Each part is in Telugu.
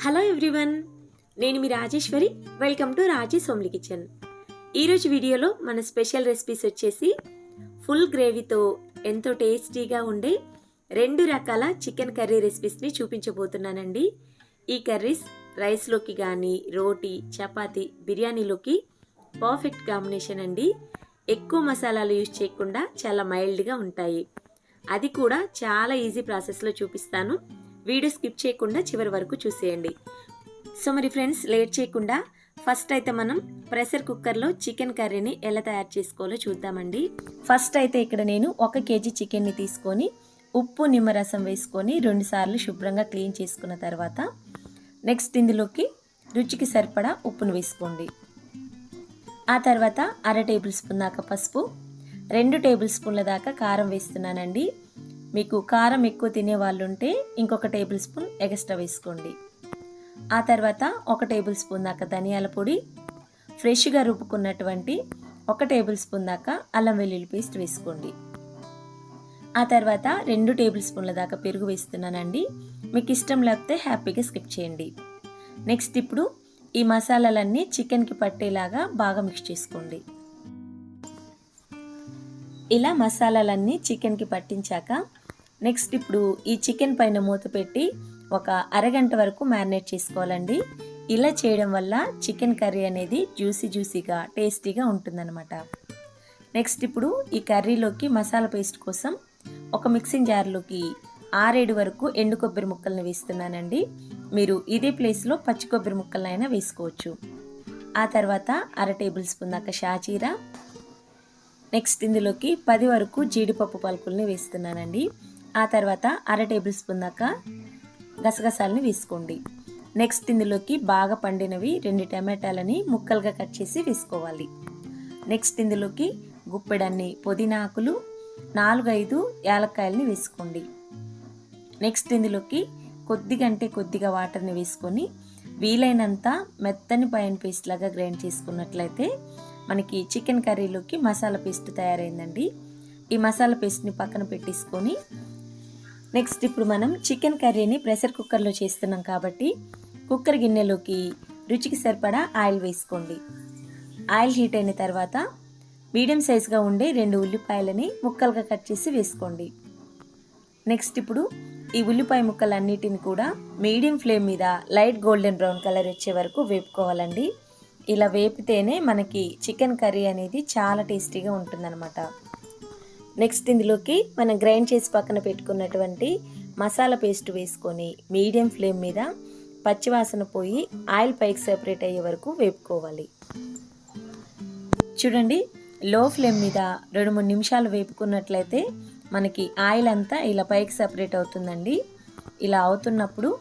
హలో ఎవ్రీవన్ నేను మీ Rajeshwari. Welcome to Raji Somli kitchen. ఈరోజు వీడియోలో మన స్పెషల్ రెసిపీస్ వచ్చేసి ఫుల్ గ్రేవీతో ఎంతో టేస్టీగా ఉండే రెండు రకాల చికెన్ కర్రీ రెసిపీస్ని చూపించబోతున్నానండి. ఈ కర్రీస్ రైస్లోకి కానీ రోటీ చపాతి బిర్యానీలోకి పర్ఫెక్ట్ కాంబినేషన్ అండి. ఎక్కువ మసాలాలు యూజ్ చేయకుండా చాలా మైల్డ్గా ఉంటాయి. అది కూడా చాలా ఈజీ ప్రాసెస్లో చూపిస్తాను. వీడియో స్కిప్ చేయకుండా చివరి వరకు చూసేయండి. సో మరి ఫ్రెండ్స్ లేట్ చేయకుండా ఫస్ట్ అయితే మనం ప్రెషర్ కుక్కర్లో చికెన్ కర్రీని ఎలా తయారు చేసుకోవాలో చూద్దామండి. ఫస్ట్ అయితే ఇక్కడ నేను ఒక కేజీ చికెన్ని తీసుకొని ఉప్పు నిమ్మరసం వేసుకొని రెండుసార్లు శుభ్రంగా క్లీన్ చేసుకున్న తర్వాత నెక్స్ట్ ఇందులోకి రుచికి సరిపడా ఉప్పును వేసుకోండి. ఆ తర్వాత అర టేబుల్ స్పూన్ దాకా పసుపు రెండు టేబుల్ స్పూన్ల దాకా కారం వేస్తున్నానండి. మీకు కారం ఎక్కువ తినే వాళ్ళు ఉంటే ఇంకొక టేబుల్ స్పూన్ ఎక్స్ట్రా వేసుకోండి. ఆ తర్వాత ఒక టేబుల్ స్పూన్ దాకా ధనియాల పొడి ఫ్రెష్గా రుబ్బుకున్నటువంటి ఒక టేబుల్ స్పూన్ దాకా అల్లం వెల్లుల్లి పేస్ట్ వేసుకోండి. ఆ తర్వాత రెండు టేబుల్ స్పూన్ల దాకా పెరుగు వేస్తున్నానండి. మీకు ఇష్టం లేకపోతే హ్యాపీగా స్కిప్ చేయండి. నెక్స్ట్ ఇప్పుడు ఈ మసాలాలన్నీ చికెన్కి పట్టేలాగా బాగా మిక్స్ చేసుకోండి. ఇలా మసాలాలన్నీ చికెన్కి పట్టించాక నెక్స్ట్ ఇప్పుడు ఈ చికెన్ పైన మూత పెట్టి ఒక అరగంట వరకు మ్యారినేట్ చేసుకోవాలండి. ఇలా చేయడం వల్ల చికెన్ కర్రీ అనేది జ్యూసీ జ్యూసీగా టేస్టీగా ఉంటుందన్నమాట. నెక్స్ట్ ఇప్పుడు ఈ కర్రీలోకి మసాలా పేస్ట్ కోసం ఒక మిక్సింగ్ జార్లోకి ఆరేడు వరకు ఎండు కొబ్బరి ముక్కల్ని వేస్తున్నానండి. మీరు ఇదే ప్లేస్లో పచ్చి కొబ్బరి ముక్కలనైనా వేసుకోవచ్చు. ఆ తర్వాత అర టేబుల్ స్పూన్ దాకా షాజీరా. నెక్స్ట్ ఇందులోకి పది వరకు జీడిపప్పు పలుకుల్ని వేస్తున్నానండి. ఆ తర్వాత అర టేబుల్ స్పూన్ దాకా గసగసాలని వేసుకోండి. నెక్స్ట్ ఇందులోకి బాగా పండినవి రెండు టమాటాలని ముక్కలుగా కట్ చేసి వేసుకోవాలి. నెక్స్ట్ ఇందులోకి గుప్పెడన్ని పుదీనా ఆకులు నాలుగు యాలక్కాయలని వేసుకోండి. నెక్స్ట్ ఇందులోకి కొద్దిగా అంటే కొద్దిగా వాటర్ని వేసుకొని వీలైనంత మెత్తని పైన పేస్ట్ లాగా గ్రైండ్ చేసుకున్నట్లయితే మనకి చికెన్ కర్రీలోకి మసాలా పేస్ట్ తయారైందండి. ఈ మసాలా పేస్ట్ని పక్కన పెట్టేసుకొని నెక్స్ట్ ఇప్పుడు మనం చికెన్ కర్రీని ప్రెషర్ కుక్కర్లో చేస్తున్నాం కాబట్టి కుక్కర్ గిన్నెలోకి రుచికి సరిపడా ఆయిల్ వేసుకోండి. ఆయిల్ హీట్ అయిన తర్వాత మీడియం సైజుగా ఉండే రెండు ఉల్లిపాయలని ముక్కలుగా కట్ చేసి వేసుకోండి. నెక్స్ట్ ఇప్పుడు ఈ ఉల్లిపాయ ముక్కలన్నిటిని కూడా మీడియం ఫ్లేమ్ మీద లైట్ గోల్డెన్ బ్రౌన్ కలర్ వచ్చే వరకు వేపుకోవాలండి. ఇలా వేపితేనే మనకి చికెన్ కర్రీ అనేది చాలా టేస్టీగా ఉంటుందన్నమాట. నెక్స్ట్ ఇందులోకి మనం గ్రైండ్ చేసి పక్కన పెట్టుకున్నటువంటి మసాలా పేస్ట్ వేసుకొని మీడియం ఫ్లేమ్ మీద పచ్చివాసన పోయి ఆయిల్ పైకి సెపరేట్ అయ్యే వరకు వేపుకోవాలి. చూడండి లో ఫ్లేమ్ మీద రెండు మూడు నిమిషాలు వేపుకున్నట్లయితే మనకి ఆయిల్ అంతా ఇలా పైకి సెపరేట్ అవుతుందండి. ఇలా అవుతున్నప్పుడు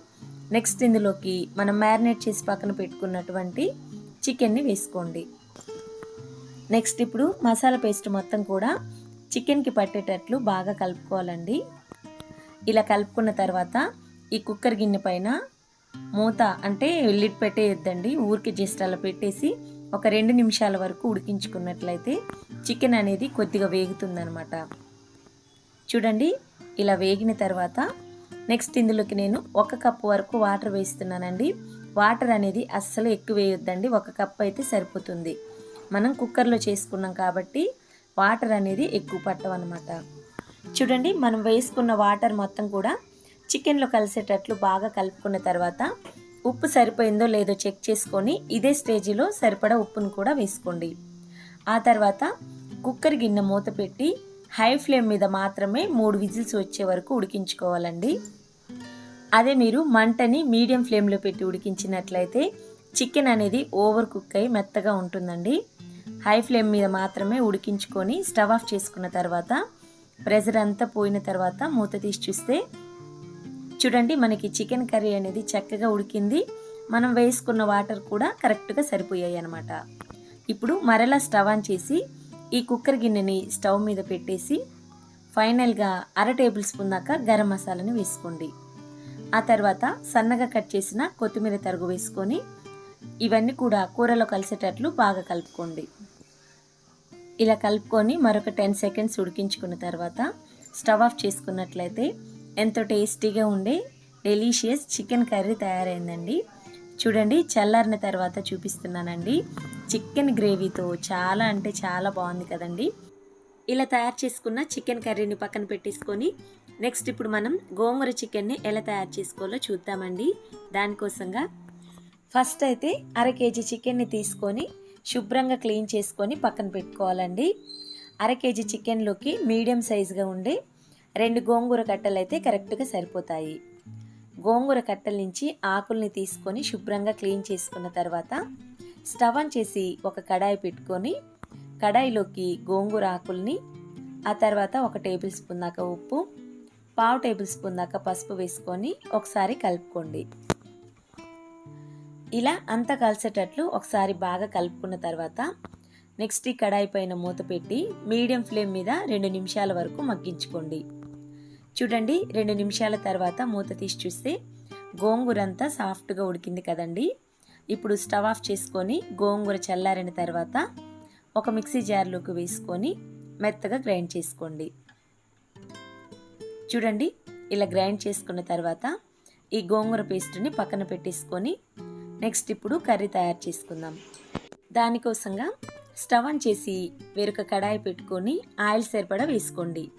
నెక్స్ట్ ఇందులోకి మనం మ్యారినేట్ చేసి పక్కన పెట్టుకున్నటువంటి చికెన్ని వేసుకోండి. నెక్స్ట్ ఇప్పుడు మసాలా పేస్ట్ మొత్తం కూడా చికెన్కి పట్టేటట్లు బాగా కలుపుకోవాలండి. ఇలా కలుపుకున్న తర్వాత ఈ కుక్కర్ గిన్నె పైన మూత అంటే లిడ్ పెట్టేయొద్దండి. ఊరికి జస్ట్ అలా పెట్టేసి ఒక రెండు నిమిషాల వరకు ఉడికించుకున్నట్లయితే చికెన్ అనేది కొద్దిగా వేగుతుందనమాట. చూడండి ఇలా వేగిన తర్వాత నెక్స్ట్ ఇందులోకి నేను ఒక కప్పు వరకు వాటర్ వేస్తున్నానండి. వాటర్ అనేది అస్సలు ఎక్కువ వేయొద్దండి. ఒక కప్ అయితే సరిపోతుంది. మనం కుక్కర్లో చేసుకున్నాం కాబట్టి వాటర్ అనేది ఎక్కువ పట్టవన్నమాట చూడండి మనం వేసుకున్న వాటర్ మొత్తం కూడా చికెన్లో కలిసేటట్లు బాగా కలుపుకున్న తర్వాత ఉప్పు సరిపోయిందో లేదో చెక్ చేసుకొని ఇదే స్టేజిలో సరిపడా ఉప్పును కూడా వేసుకోండి. ఆ తర్వాత కుక్కర్ గిన్నె మూత పెట్టి హై ఫ్లేమ్ మీద మాత్రమే మూడు విజిల్స్ వచ్చే వరకు ఉడికించుకోవాలండి. అదే మీరు మంటని మీడియం ఫ్లేమ్లో పెట్టి ఉడికించినట్లయితే చికెన్ అనేది ఓవర్ కుక్ అయి మెత్తగా ఉంటుందండి. హై ఫ్లేమ్ మీద మాత్రమే ఉడికించుకొని స్టవ్ ఆఫ్ చేసుకున్న తర్వాత ప్రెజర్ అంతా పోయిన తర్వాత మూత తీసి చూస్తే చూడండి మనకి చికెన్ కర్రీ అనేది చక్కగా ఉడికింది. మనం వేసుకున్న వాటర్ కూడా కరెక్ట్గా సరిపోయాయి అనమాట ఇప్పుడు మరలా స్టవ్ ఆన్ చేసి ఈ కుక్కర్ గిన్నెని స్టవ్ మీద పెట్టేసి ఫైనల్గా అర టేబుల్ స్పూన్ దాకా గరం మసాలాని వేసుకోండి. ఆ తర్వాత సన్నగా కట్ చేసిన కొత్తిమీర తరుగు వేసుకొని ఇవన్నీ కూడా కూరలో కలిసేటట్లు బాగా కలుపుకోండి. ఇలా కలుపుకొని మరొక టెన్ సెకండ్స్ ఉడికించుకున్న తర్వాత స్టవ్ ఆఫ్ చేసుకున్నట్లయితే ఎంతో టేస్టీగా ఉండే డెలీషియస్ చికెన్ కర్రీ తయారైందండి. చూడండి చల్లారిన తర్వాత చూపిస్తున్నానండి. చికెన్ గ్రేవీతో చాలా అంటే చాలా బాగుంది కదండి. ఇలా తయారు చేసుకున్న చికెన్ కర్రీని పక్కన పెట్టేసుకొని నెక్స్ట్ ఇప్పుడు మనం గోంగూర చికెన్ని ఎలా తయారు చేసుకోవాలో చూద్దామండి. దానికోసంగా ఫస్ట్ అయితే అర కేజీ చికెన్ని తీసుకొని శుభ్రంగా క్లీన్ చేసుకొని పక్కన పెట్టుకోవాలండి. అర కేజీ చికెన్లోకి మీడియం సైజుగా ఉండి రెండు గోంగూర కట్టలు అయితే కరెక్ట్గా సరిపోతాయి. గోంగూర కట్టల నుంచి ఆకుల్ని తీసుకొని శుభ్రంగా క్లీన్ చేసుకున్న తర్వాత స్టవ్ ఆన్ చేసి ఒక కడాయి పెట్టుకొని కడాయిలోకి గోంగూర ఆకుల్ని ఆ తర్వాత ఒక టేబుల్ స్పూన్ దాకా ఉప్పు పావు టేబుల్ స్పూన్ దాకా పసుపు వేసుకొని ఒకసారి కలుపుకోండి. ఇలా అంతా కలిసేటట్లు ఒకసారి బాగా కలుపుకున్న తర్వాత నెక్స్ట్ ఈ కడాయి పైన మూత పెట్టి మీడియం ఫ్లేమ్ మీద రెండు నిమిషాల వరకు మగ్గించుకోండి. చూడండి రెండు నిమిషాల తర్వాత మూత తీసి చూస్తే గోంగూర అంతా సాఫ్ట్గా ఉడికింది కదండి. ఇప్పుడు స్టవ్ ఆఫ్ చేసుకొని గోంగూర చల్లారిన తర్వాత ఒక మిక్సీ జార్లోకి వేసుకొని మెత్తగా గ్రైండ్ చేసుకోండి. చూడండి ఇలా గ్రైండ్ చేసుకున్న తర్వాత ఈ గోంగూర పేస్ట్ని పక్కన పెట్టేసుకొని నెక్స్ట్ ఇప్పుడు కర్రీ తయారు చేసుకుందాం. దానికోసంగా స్టవ్ ఆన్ చేసి వేరొక కడాయి పెట్టుకొని ఆయిల్ సరిపడా వేసుకోండి.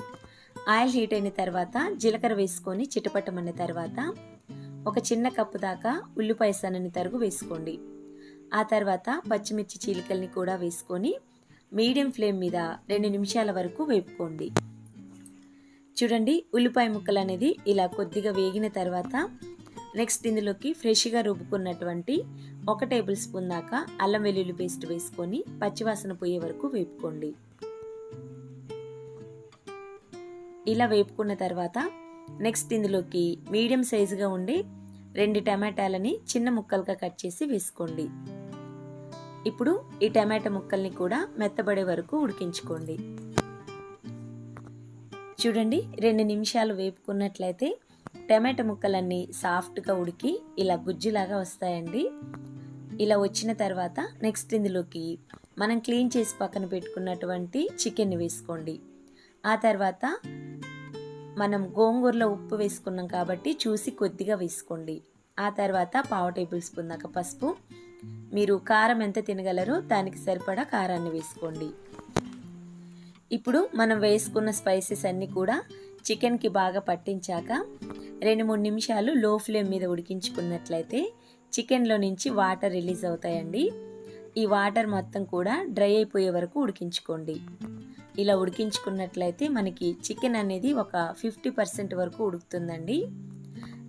ఆయిల్ హీట్ అయిన తర్వాత జీలకర్ర వేసుకొని చిటపట్టమన్న తర్వాత ఒక చిన్న కప్పు దాకా ఉల్లిపాయ సన్నని తరుగు వేసుకోండి. ఆ తర్వాత పచ్చిమిర్చి చీలికల్ని కూడా వేసుకొని మీడియం ఫ్లేమ్ మీద రెండు నిమిషాల వరకు వేపుకోండి. చూడండి ఉల్లిపాయ ముక్కలు అనేది ఇలా కొద్దిగా వేగిన తర్వాత నెక్స్ట్ ఇందులోకి ఫ్రెష్గా రుబ్బుకున్నటువంటి ఒక టేబుల్ స్పూన్ దాకా అల్లం వెల్లుల్లి పేస్ట్ వేసుకొని పచ్చివాసన పోయే వరకు వేపుకోండి. ఇలా వేపుకున్న తర్వాత నెక్స్ట్ ఇందులోకి మీడియం సైజుగా ఉండి రెండు టమాటాలని చిన్న ముక్కలుగా కట్ చేసి వేసుకోండి. ఇప్పుడు ఈ టమాటా ముక్కల్ని కూడా మెత్తబడే వరకు ఉడికించుకోండి. చూడండి రెండు నిమిషాలు వేపుకున్నట్లయితే టమాటా ముక్కలన్నీ సాఫ్ట్గా ఉడికి ఇలా గుజ్జులాగా వస్తాయండి. ఇలా వచ్చిన తర్వాత నెక్స్ట్ ఇందులోకి మనం క్లీన్ చేసి పక్కన పెట్టుకున్నటువంటి చికెన్ని వేసుకోండి. ఆ తర్వాత మనం గోంగూరలో ఉప్పు వేసుకున్నాం కాబట్టి చూసి కొద్దిగా వేసుకోండి. ఆ తర్వాత పావు టేబుల్ స్పూన్ దాకా పసుపు. మీరు కారం ఎంత తినగలరో దానికి సరిపడా కారాన్ని వేసుకోండి. ఇప్పుడు మనం వేసుకున్న స్పైసెస్ అన్నీ కూడా చికెన్కి బాగా పట్టించాక రెండు మూడు నిమిషాలు లో ఫ్లేమ్ మీద ఉడికించుకున్నట్లయితే చికెన్లో నుంచి వాటర్ రిలీజ్ అవుతాయండి. ఈ వాటర్ మొత్తం కూడా డ్రై అయిపోయే వరకు ఉడికించుకోండి. ఇలా ఉడికించుకున్నట్లయితే మనకి చికెన్ అనేది ఒక ఫిఫ్టీ పర్సెంట్ వరకు ఉడుకుతుందండి.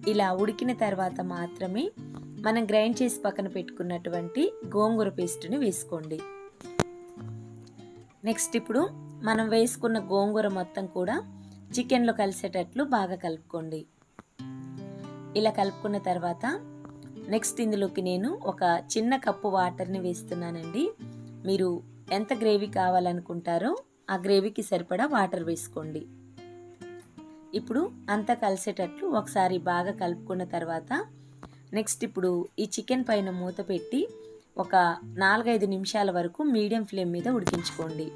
ఇలా ఉడికిన తర్వాత మాత్రమే మనం గ్రైండ్ చేసి పక్కన పెట్టుకున్నటువంటి గోంగూర పేస్ట్ని వేసుకోండి. నెక్స్ట్ ఇప్పుడు మనం వేసుకున్న గోంగూర మొత్తం కూడా చికెన్లో కలిసేటట్లు బాగా కలుపుకోండి. ఇలా కలుపుకున్న తర్వాత నెక్స్ట్ ఇందులోకి నేను ఒక చిన్న కప్పు వాటర్ని వేస్తున్నానండి. మీరు ఎంత గ్రేవీ కావాలనుకుంటారో ఆ గ్రేవీకి సరిపడా వాటర్ వేసుకోండి. ఇప్పుడు అంతా కలిసేటట్లు ఒకసారి బాగా కలుపుకున్న తర్వాత నెక్స్ట్ ఇప్పుడు ఈ చికెన్ పైన మూత పెట్టి ఒక నాలుగైదు నిమిషాల వరకు మీడియం ఫ్లేమ్ మీద ఉడికించుకోండి.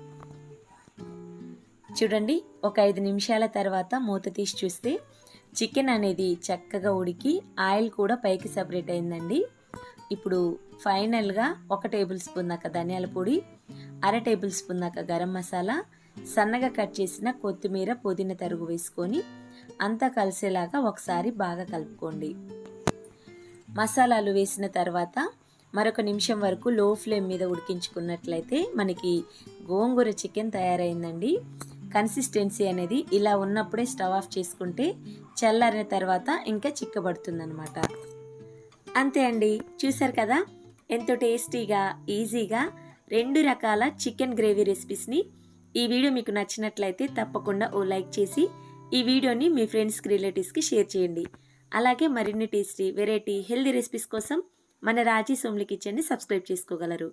చూడండి ఒక ఐదు నిమిషాల తర్వాత మూత తీసి చూస్తే చికెన్ అనేది చక్కగా ఉడికి ఆయిల్ కూడా పైకి సపరేట్ అయిందండి. ఇప్పుడు ఫైనల్గా ఒక టేబుల్ స్పూన్ దాకా ధనియాల పొడి అర టేబుల్ స్పూన్ దాకా గరం మసాలా సన్నగా కట్ చేసిన కొత్తిమీర పుదీనా తరుగు వేసుకొని అంతా కలిసేలాగా ఒకసారి బాగా కలుపుకోండి. మసాలాలు వేసిన తర్వాత మరొక నిమిషం వరకు లో ఫ్లేమ్ మీద ఉడికించుకున్నట్లయితే మనకి గోంగూర చికెన్ తయారైందండి. కన్సిస్టెన్సీ అనేది ఇలా ఉన్నప్పుడే స్టవ్ ఆఫ్ చేసుకుంటే చల్లారిన తర్వాత ఇంకా చిక్కబడుతుందనమాట అంతే అండి. చూసారు కదా? ఎంతో టేస్టీగా ఈజీగా రెండు రకాల చికెన్ గ్రేవీ రెసిపీస్ని ఈ వీడియో మీకు నచ్చినట్లయితే తప్పకుండా ఓ లైక్ చేసి ఈ వీడియోని మీ ఫ్రెండ్స్కి రిలేటివ్స్కి షేర్ చేయండి. అలాగే మరిన్ని టేస్టీ వెరైటీ హెల్దీ రెసిపీస్ కోసం మన రాజీ సోమ్లి కిచెన్ని సబ్స్క్రైబ్ చేసుకోగలరు.